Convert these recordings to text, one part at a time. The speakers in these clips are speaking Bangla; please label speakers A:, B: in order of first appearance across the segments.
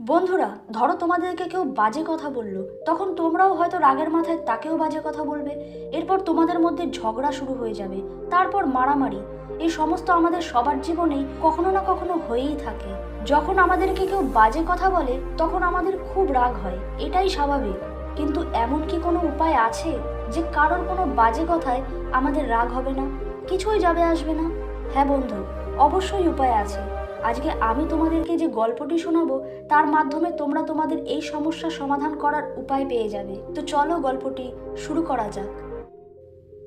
A: বন্ধুরা, ধরো তোমাদেরকে কেউ বাজে কথা বলল, তখন তোমরাও হয়তো রাগের মাথায় তাকেও বাজে কথা বলবে। এরপর তোমাদের মধ্যে ঝগড়া শুরু হয়ে যাবে, তারপর মারামারি। এই সমস্ত আমাদের সবার জীবনেই কখনো না কখনো হয়েই থাকে। যখন আমাদেরকে কেউ বাজে কথা বলে, তখন আমাদের খুব রাগ হয়, এটাই স্বাভাবিক। কিন্তু এমন কি কোনো উপায় আছে যে কারোর কোনো বাজে কথায় আমাদের রাগ হবে না? কিছুই যাবে আসবে না? হ্যাঁ বন্ধু, অবশ্যই উপায় আছে। আজকে আমি তোমাদেরকে যে গল্পটি শোনাবো, তার মাধ্যমে তোমরা তোমাদের এই সমস্যার সমাধান করার উপায় পেয়ে যাবে। তো চলো গল্পটি শুরু করা যাক।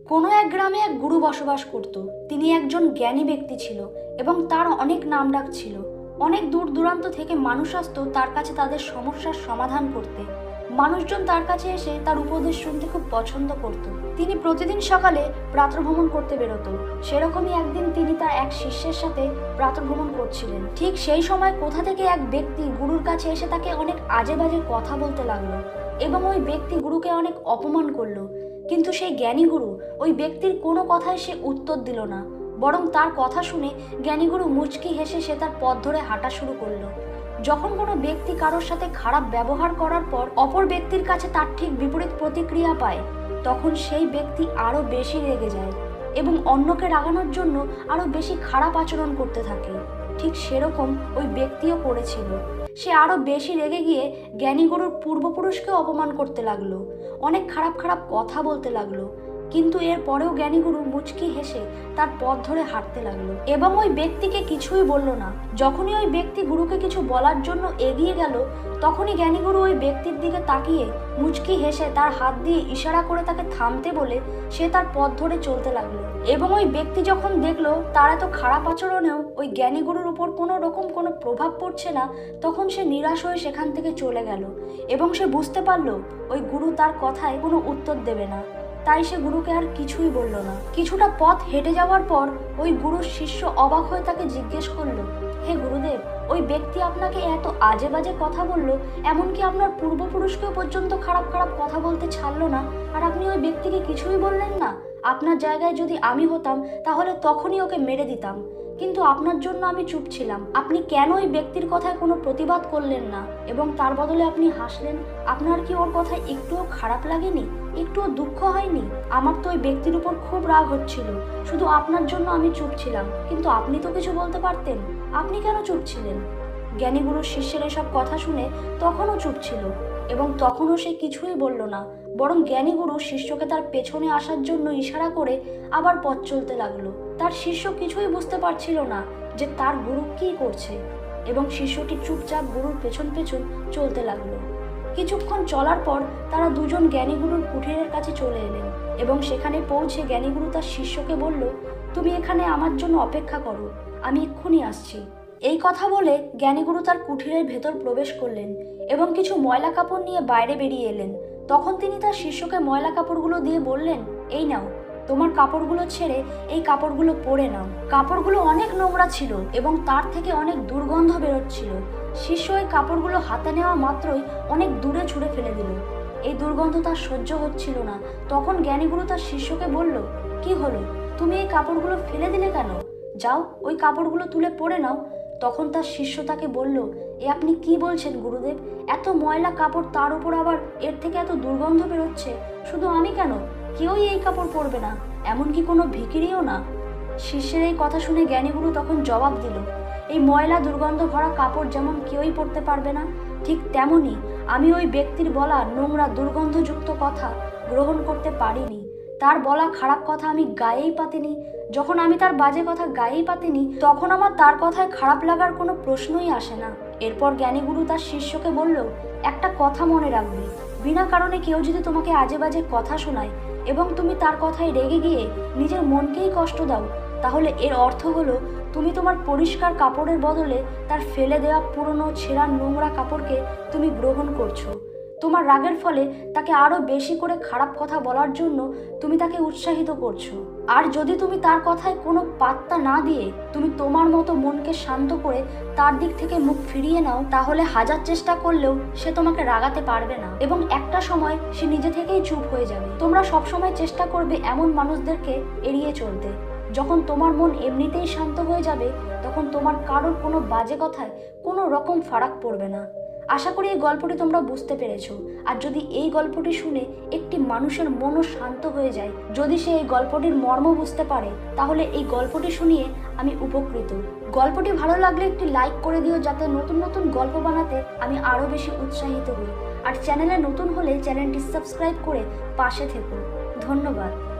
A: কোনো এক গ্রামে এক গুরু বসবাস করত। তিনি একজন জ্ঞানী ব্যক্তি ছিল এবং তার অনেক নাম ডাক ছিল। অনেক দূর দূরান্ত থেকে মানুষ আসতো তার কাছে তাদের সমস্যার সমাধান করতে। মানুষজন তার কাছে এসে তার উপদেশ শুনতে খুব পছন্দ করত। তিনি প্রতিদিন সকালে প্রাতভ্রমণ করতে বেরোতো। সেরকমই একদিন তিনি তার এক শিষ্যের সাথে প্রাতভ্রমণ করছিলেন। ঠিক সেই সময় কোথা থেকে এক ব্যক্তি গুরুর কাছে এসে তাকে অনেক আজে বাজে কথা বলতে লাগল এবং ওই ব্যক্তি গুরুকে অনেক অপমান করল। কিন্তু সেই জ্ঞানী গুরু ওই ব্যক্তির কোনো কথায় সে উত্তর দিল না। বরং তার কথা শুনে জ্ঞানীগুরু মুচকি হেসে সে তার পথ ধরে হাঁটা শুরু করল। যখন কোনো ব্যক্তি কারোর সাথে খারাপ ব্যবহার করার পর অপর ব্যক্তির কাছে তার ঠিক বিপরীত প্রতিক্রিয়া পায়, তখন সেই ব্যক্তি আরও বেশি রেগে যায় এবং অন্যকে রাগানোর জন্য আরও বেশি খারাপ আচরণ করতে থাকে। ঠিক সেরকম ওই ব্যক্তিও করেছিল। সে আরও বেশি রেগে গিয়ে জ্ঞানীগুরুর পূর্বপুরুষকে অপমান করতে লাগল, অনেক খারাপ খারাপ কথা বলতে লাগল কিন্তু এর পরেও জ্ঞানীগুরু মুচকি হেসে তার পথ ধরে হাঁটতে লাগল। এবং ওই ব্যক্তিকে কিছুই বলল না। যখনই ওই ব্যক্তি গুরুকে কিছু বলার জন্য এগিয়ে গেল, তখনই জ্ঞানীগুরু ওই ব্যক্তির দিকে তাকিয়ে মুচকি হেসে তার হাত দিয়ে ইশারা করে তাকে থামতে বলে সে তার পথ ধরে চলতে লাগল। এবং ওই ব্যক্তি যখন দেখল তার এত খারাপ আচরণেও ওই জ্ঞানীগুরুর উপর কোনো রকম কোনো প্রভাব পড়ছে না, তখন সে নিরাশ হয়ে সেখান থেকে চলে গেল। এবং সে বুঝতে পারল ওই গুরু তার কথায় কোনো উত্তর দেবে না। তাই সে গুরুকে আর কিছুই বলল না। কিছুটা পথ হেঁটে যাওয়ার পর ওই গুরুর শিষ্য অবাক হয়ে তাকে জিজ্ঞেস করল, হে গুরুদেব, ওই ব্যক্তি আপনাকে এত আজে বাজে কথা বলল, এমনকি আপনার পূর্বপুরুষকেও পর্যন্ত খারাপ খারাপ কথা বলতে ছাড়লো না, আর আপনি ওই ব্যক্তিকে কিছুই বললেন না? আপনার জায়গায় যদি আমি হতাম, তাহলে তখনই ওকে মেরে দিতাম। কিন্তু আপনার জন্য আমি চুপ ছিলাম। আপনি কেন ওই ব্যক্তির কথায় কোনো প্রতিবাদ করলেন না? এবং তার বদলে আপনি হাসলেন? আপনার কি ওর কথায় একটুও খারাপ লাগেনি? একটুও দুঃখ হয়নি? আমার তো ওই ব্যক্তির উপর খুব রাগ হচ্ছিল। শুধু আপনার জন্য আমি চুপ ছিলাম। কিন্তু আপনি তো কিছু বলতে পারতেন। আপনি কেন চুপ ছিলেন? জ্ঞানীগুরুর শিষ্যের এসব কথা শুনে তখনও চুপ ছিল। এবং তখনও সে কিছুই বলল না। বরং জ্ঞানীগুরু শিষ্যকে তার পেছনে আসার জন্য ইশারা করে আবার পথ চলতে লাগল। তার শিষ্য কিছুই বুঝতে পারছিল না যে তার গুরু কি করছে এবং শিষ্যটি চুপচাপ গুরুর পেছন পেছন চলতে লাগল। কিছুক্ষণ চলার পর তারা দুজন জ্ঞানীগুরুর কুঠিরের কাছে চলে এলেন এবং সেখানে পৌঁছে জ্ঞানীগুরু তার শিষ্যকে বলল, তুমি এখানে আমার জন্য অপেক্ষা করো, আমি এক্ষুনি আসছি। এই কথা বলে জ্ঞানীগুরু তার কুঠিরের ভেতর প্রবেশ করলেন এবং কিছু ময়লা কাপড় নিয়ে বাইরে বেরিয়ে এলেন। তখন তিনি তার শিষ্যকে ময়লা কাপড়গুলো দিয়ে বললেন, এই নাও। তোমার কাপড়গুলো ছেড়ে এই কাপড়গুলো পরে নাও। কাপড়গুলো অনেক নোংরা ছিল এবং তার থেকে অনেক দুর্গন্ধ বেরোচ্ছিল। শিষ্য এই কাপড়গুলো হাতে নেওয়া মাত্রই অনেক দূরে ছুঁড়ে ফেলে দিল। এই দুর্গন্ধ তার সহ্য হচ্ছিল না। তখন জ্ঞানীগুরু তার শিষ্যকে বলল, কি হলো? তুমি এই কাপড়গুলো ফেলে দিলে কেন? যাও, ওই কাপড়গুলো তুলে পরে নাও। তখন তার শিষ্য তাকে বলল, এ আপনি কি বলছেন গুরুদেব? এত ময়লা কাপড় তার উপর আবার এর থেকে এত দুর্গন্ধ বেরোচ্ছে? শুধু আমি কেন? কেউই এই কাপড় পরবে না, এমনকি কোনো ভিকিরিও না। শিষ্যের এই কথা শুনে জ্ঞানীগুরু তখন জবাব দিল, এই ময়লা দুর্গন্ধ ভরা কাপড় যেমন কেউই পরতে পারবে না, ঠিক তেমনই আমি ওই ব্যক্তির বলা নোংরা দুর্গন্ধযুক্ত কথা গ্রহণ করতে পারিনি। তার বলা খারাপ কথা আমি গায়েই পাতিনি, যখন আমি তার বাজে কথা গায়েই পাতিনি, তখন আমার তার কথায় খারাপ লাগার কোনো প্রশ্নই আসে না। এরপর জ্ঞানীগুরু তার শিষ্যকে বলল, একটা কথা মনে রাখবে, বিনা কারণে কেউ যদি তোমাকে আজে বাজে কথা শোনায় এবং তুমি তার কথায় রেগে গিয়ে নিজের মনকেই কষ্ট দাও। তাহলে এর অর্থ হলো, তুমি তোমার পরিষ্কার কাপড়ের বদলে তার ফেলে দেওয়া পুরনো ছেঁড়া নোংরা কাপড়কে তুমি গ্রহণ করছ। তোমার রাগের ফলে তাকে আরও বেশি করে খারাপ কথা বলার জন্য তুমি তাকে উৎসাহিত করছ। আর যদি তুমি তার কথায় কোনো পাত্তা না দিয়ে তুমি তোমার মতো মনকে শান্ত করে তার দিক থেকে মুখ ফিরিয়ে নাও, তাহলে হাজার চেষ্টা করলেও সে তোমাকে রাগাতে পারবে না এবং একটা সময় সে নিজে থেকেই চুপ হয়ে যাবে। তোমরা সবসময় চেষ্টা করবে এমন মানুষদেরকে এড়িয়ে চলতে। যখন তোমার মন এমনিতেই শান্ত হয়ে যাবে, তখন তোমার কারোর কোনো বাজে কথায় কোনো রকম ফারাক পড়বে না। আশা করি এই গল্পটি তোমরা বুঝতে পেরেছ। আর যদি এই গল্পটি শুনে একটি মানুষের মনও শান্ত হয়ে যায়, যদি সে এই গল্পটির মর্ম বুঝতে পারে, তাহলে এই গল্পটি শুনিয়ে আমি উপকৃত। গল্পটি ভালো লাগলে একটি লাইক করে দিও যাতে নতুন নতুন গল্প বানাতে আমি আরও বেশি উৎসাহিত হই। আর চ্যানেলে নতুন হলে চ্যানেলটি সাবস্ক্রাইব করে পাশে থেকো। ধন্যবাদ।